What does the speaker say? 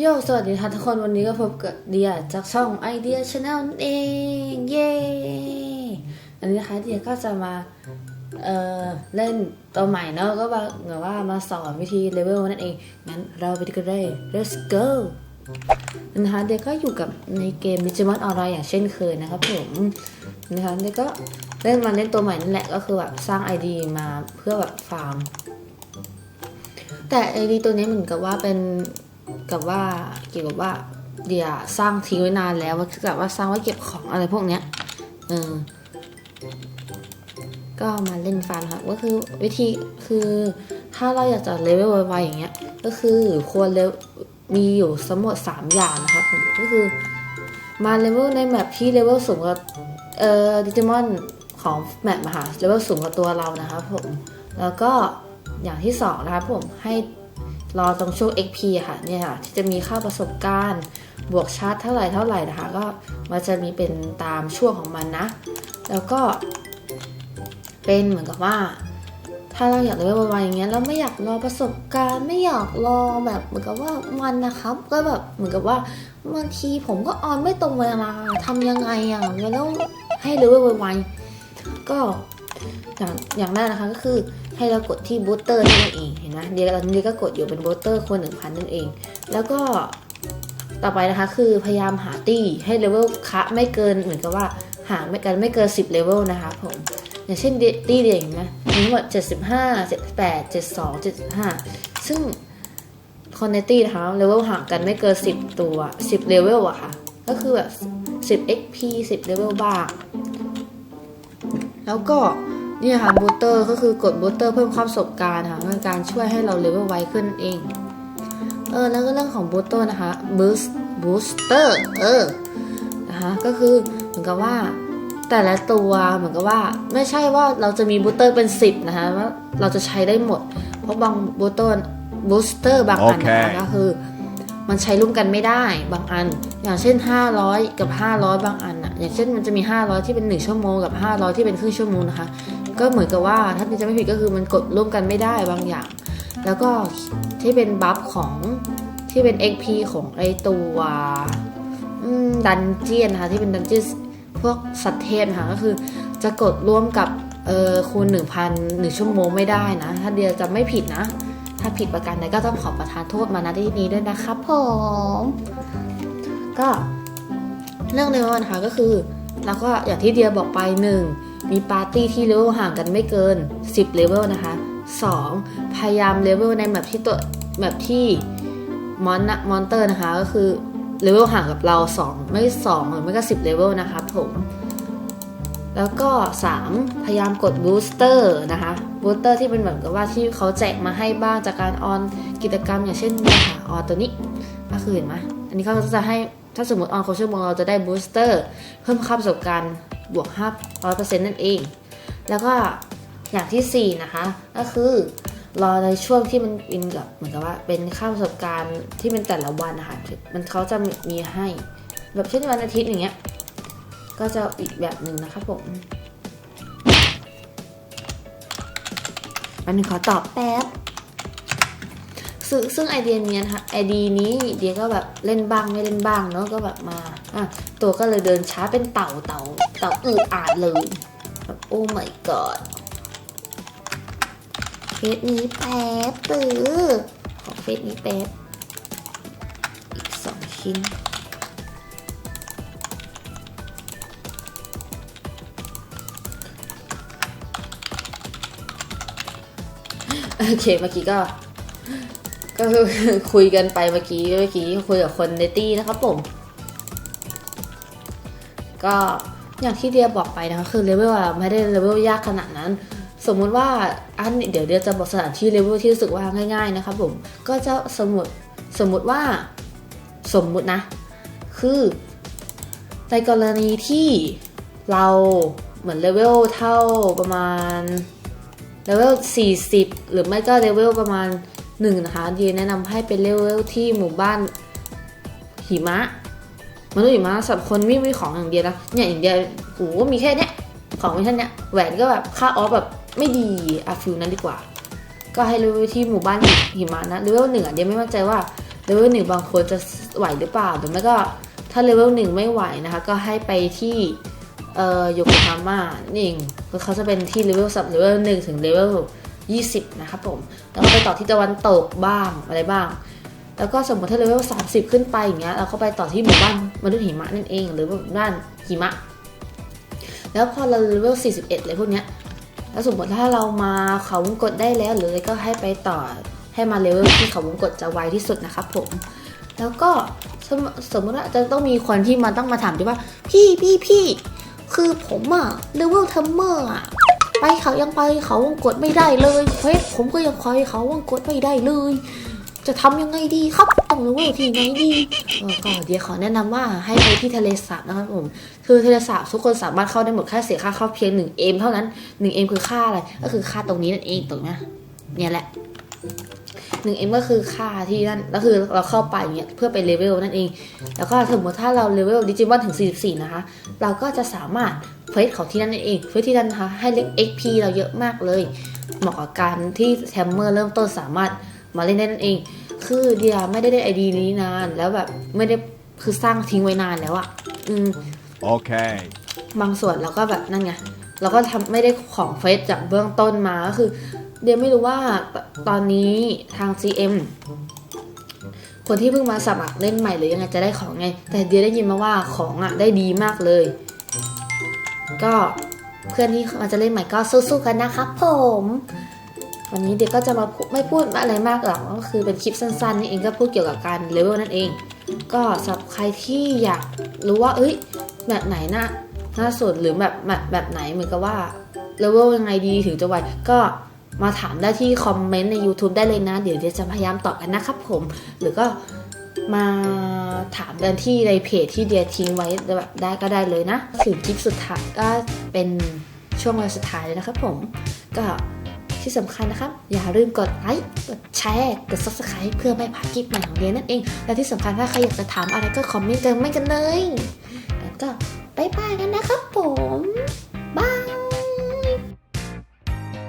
โยสวัสดีค่ะทุกคนวันนี้ก็พบกับเดียจากช่องไอเดียชาแนลนั่นเองเย้อันนี้นะคะเดียก็จะมาเอ่อเล่นตัวใหม่เนอะก็ว่าเหมือนว่ามาสอนวิธีเลเวลนั่นเองงั้นเราไปดูกันเลย let's go นะคะเดียก็อยู่กับในเกม Digimon ออนไลน์อย่างเช่นเคยนะครับผมนะคะเดียก็เล่นมาเล่นตัวใหม่นั่นแหละก็คือแบบสร้าง ID มาเพื่อแบบฟาร์มแต่ ID ตัวนี้เหมือนกับว่าเป็น กับว่าเกี่ยวกับว่าเดียสร้างทิ้งไว้นานแล้วว่าแบบว่าสร้างไว้เก็บของอะไรพวกเนี้ยเออก็มาเล่นฟันค่ะก็คือวิธีคือถ้าเราอยากจะเลเวลไวๆอย่างเงี้ย ก็คือควรเลมีอยู่ทั้งหมด3อย่างนะคะผมก็คือมาเลเวลในแมปที่เลเวลสูงกว่าเอ่อดิจิมอนของแมปมหาเลเวลสูงกว่าตัวเรานะคะผมแล้วก็อย่างที่สองนะคะผมให้ รอตรงช่วง XP ค่ะเนี่ยค่ะที่จะมีค่าประสบการณ์บวกชาร์จเท่าไหร่เท่าไหร่นะคะ ก็มันจะมีเป็นตามช่วงของมันนะ แล้วก็ เป็นเหมือนกับว่า ถ้าเราอยากเลเวลประมาณอย่างเงี้ยแล้วไม่อยากรอประสบการณ์ไม่อยากรอแบบเหมือนกับว่ามันนะครับ ก็แบบเหมือนกับว่าบางทีผมก็ออนไม่ตรงเวลาทำยังไงอะแล้วให้เลเวลไวๆก็ อย่างอย่างแรกนะคะก็คือให้เรากดที่บูสเตอร์นั่นเองเห็นไหมเดี๋ยวตอนนี้ก็กดอยู่เป็นบูสเตอร์คนหนึ่งพันนั่นเอง แล้วก็ต่อไปนะคะคือพยายามหาตี้ให้เลเวลคะไม่เกินเหมือนกับว่าหาไม่กันไม่เกิน 10เลเวลนะคะผมอย่างเช่นตี้เดียเห็นไหมมีทั้งหมด75 78 72 75 ซึ่งคอนเนตี้นะคะเลเวลห่างกันไม่เกิน 10 ตัว 10เลเวลอะค่ะ ก็คือแบบ 10 XP 10เลเวลบ้าง แล้วก็เนี่ยค่ะบูสเตอร์ก็คือกดบูสเตอร์เพิ่มความประสบการณ์ค่ะเป็นการช่วยให้เราเลเวลไวขึ้นเองเออแล้วก็เรื่องของบูสเตอร์นะคะบูสบูสเตอร์เออนะคะก็คือเหมือนกับว่าแต่ละตัวเหมือนกับว่าไม่ใช่ว่าเราจะมีบูสเตอร์เป็น 10 นะคะว่าเราจะใช้ได้หมด เพราะบางบูสเตอร์บูสเตอร์บางอันนะคะโอเคก็คือ มันใช้ร่วมกันไม่ได้บางอัน อย่างเช่น 500 กับ 500 บางอัน อย่างเช่นมันจะมี 500 ที่เป็น 1 ชั่วโมงกับ 500 ที่เป็นครึ่งชั่วโมงนะคะ ก็เหมือนกับว่าถ้าจะไม่ผิดก็คือมันกดร่วมกันไม่ได้บางอย่าง แล้วก็ที่เป็นบัฟของที่เป็น XP ของไอตัวดันเจียนนะคะที่เป็นดันเจียนพวกสัตว์เทพนะคะก็คือจะกดร่วมกับเออคูณ1,000 1ชั่วโมงไม่ได้นะ ถ้าเดียวจะไม่ผิดนะ ถ้าผิดประการใดก็ต้องขอประทานโทษมาณที่นี้ด้วยนะครับผม ก็ เรื่องในวันนะคะก็คือแล้วก็อย่างที่เดียบอกไปหนึ่งมีปาร์ตี้ที่เลเวลห่างกันไม่เกิน 10 เลเวลนะคะ 2. พยายามเลเวลในแมปที่ตัวแมปที่มอนมอนเตอร์นะคะก็คือเลเวลห่างกับเรา 2 ไม่ 2 หรือไม่ก็ 10 เลเวลนะคะผม แล้วก็ 3 พยายามกดบูสเตอร์นะคะบูสเตอร์ที่เป็นเหมือนกับว่าที่เขาแจกมาให้บ้างจากการออนกิจกรรมอย่างเช่นนี่ค่ะออนตัวนี้ก็คือเห็นไหมอันนี้เขาจะให้ถ้าสมมติออนโคชั่วโมงเราจะได้บูสเตอร์เพิ่มค่าประสบการณ์บวก5 0 0นั่นเอง แล้วก็อย่างที่ 4 นะคะ ก็คือรอในช่วงที่มันเป็นกับเหมือนกับว่าเป็นค่าประสบการณ์ที่เป็นแต่ละวันนะคะมันเขาจะมีให้ แบบเช่นวันอาทิตย์อย่างเงี้ย ก็จะอีกแบบหนึ่งนะครับผมอันนึงขอตอบแป๊บซึ่งซึ่งไอเดียนี้นะคะไอเดียนี้เดียก็แบบเล่นบ้างไม่เล่นบ้างเนาะก็แบบมาอะตัวก็เลยเดินช้าเป็นเต่าเต่าเต่าอืดอาดเลยแบบโอ้ my god เฟสนี้แป๊บเออขอเฟสนี้แป๊บอีกสองชิ้น โอเคเมื่อกี้ก็ ก็คุยกันไปเมื่อกี้เมื่อกี้คุยกับคนในตี้นะครับผม ก็อย่างที่เดียบอกไปนะคะคือเลเวลไม่ได้เลเวลยากขนาดนั้น สมมุติว่าอันเดี๋ยวเดียจะบอกสถานที่เลเวลที่รู้สึกว่าง่าย ๆ นะครับผมก็จะสมมติสมมติว่าสมมุตินะ คือในกรณีที่เราเหมือนเลเวลเท่าประมาณ เลเวล 40 หรือไม่ก็เลเวลประมาณ 1 นะคะดีแนะนำให้เป็นเลเวลที่หมู่บ้านหิมะมนุษย์หิมะสำหรับคนไม่มีของอย่างเดียวนะเนี่ยอย่างเดียวโอ้มีแค่เนี้ยของมีแค่เนี้ยแหวนก็แบบค่าออฟแบบไม่ดีอะฟิลนั้นดีกว่า ก็ให้เลเวลที่หมู่บ้านหิมะนะเลเวลหนึ่งอะเดียวไม่มั่นใจว่าเลเวลหนึ่งบางคนจะไหวหรือเปล่าหรือไม่ก็ถ้าเลเวลหนึ่งไม่ไหวนะคะ ก็ให้ไปที่ เอ่อโยโกฮาม่านี่เองเขาจะเป็นที่เลเวลสับเลเวลหนึ่งถึงเลเวลยี่สิบนะครับผม แล้วก็ไปต่อที่ตะวันตกบ้างอะไรบ้าง แล้วก็สมมติถ้าเลเวลสามสิบขึ้นไปอย่างเงี้ยเราก็ไปต่อที่หมู่บ้านมนุษย์หิมะนั่นเอง หรือหมู่บ้านหิมะ แล้วพอเราเลเวล41เลยพวกเนี้ยแล้วสมมติถ้าเรามาเขาวงกดได้แล้วหรืออะไรก็ให้ไปต่อให้มาเลเวลที่เขาวงกดจะไวที่สุดนะครับผม แล้วก็สมสมมติว่าจะต้องมีคนที่มาต้องมาถามด้วยว่า พี่พี่พี่ คือผมอะเลเวลทัมเมอร์อะไปเขายังไปเขาวงกดไม่ได้เลยเฮ้ยผมก็ยังคอยเขาวงกดไม่ได้เลย จะทำยังไงดีครับต้องเลเวลที่ไหนดีก็เดี๋ยวขอแนะนำว่าให้ไปที่ทะเลสาบนะครับผมคือทะเลสาบทุกคนสามารถเข้าได้หมดแค่เสียค่าเข้าเพียง1เอมเท่านั้น1เอมคือค่าอะไรก็คือค่าตรงนี้นั่นเองตรงนี้เนี่ยแหละ 1เอมก็คือค่าที่นั่นก็คือเราเข้าไปเนี่ยเพื่อไปเลเวลนั่นเอง แล้วก็สมมติถ้าเราเลเวลดิจิมอนถึง 44 นะคะ เราก็จะสามารถเฟสของที่นั่นนั่นเองเฟสที่นั่นนะคะให้เล็ก XP เราเยอะมากเลย เหมาะกับการที่แทมเมอร์เริ่มต้นสามารถมาเล่นได้นั่นเอง คือเดียไม่ได้ได้ไอดีนี้นาน แล้วแบบไม่ได้คือสร้างทิ้งไว้นานแล้วอะอืม Okay. บางส่วนเราก็แบบนั่นไง เราก็ทำไม่ได้ของเฟซจากเบื้องต้นมาก็คือ เดียไม่รู้ว่าตอนนี้ทาง GM คนที่เพิ่งมาสมัครเล่นใหม่หรือยังไงจะได้ของไง แต่เดียได้ยินมาว่าของอะได้ดีมากเลย ก็เพื่อนที่มาจะเล่นใหม่ก็สู้ๆกันนะครับผม วันนี้เดียก็จะมาไม่พูดอะไรมากหรอกก็คือเป็นคลิปสั้นๆนี่เองก็พูดเกี่ยวกับการเลเวลนั่นเอง ก็สำหรับใครที่อยากรู้ว่าเอ้ยแบบไหนน่า น่าสนหรือแบบแบบแบบไหนเหมือนกับว่าเลเวลยังไงดีถึงจะไหวก็มาถามได้ที่คอมเมนต์ใน YouTube ได้เลยนะ เดี๋ยวเดียจะพยายามตอบกันนะครับผม หรือก็มาถามกันที่ในเพจที่เดียทิ้งไว้แบบได้ก็ได้เลยนะ ถึงคลิปสุดท้ายก็เป็นช่วงเวลาสุดท้ายเลยนะครับผม ก็ที่สำคัญนะครับ อย่าลืมกดไลค์ กดแชร์ กด subscribe เพื่อไม่พลาดคลิปใหม่ของเดียนั่นเอง และที่สำคัญถ้าใครอยากจะถามอะไรก็คอมเมนต์กันไม่กันเลยแล้วก็ บายบายกันนะครับผมบาย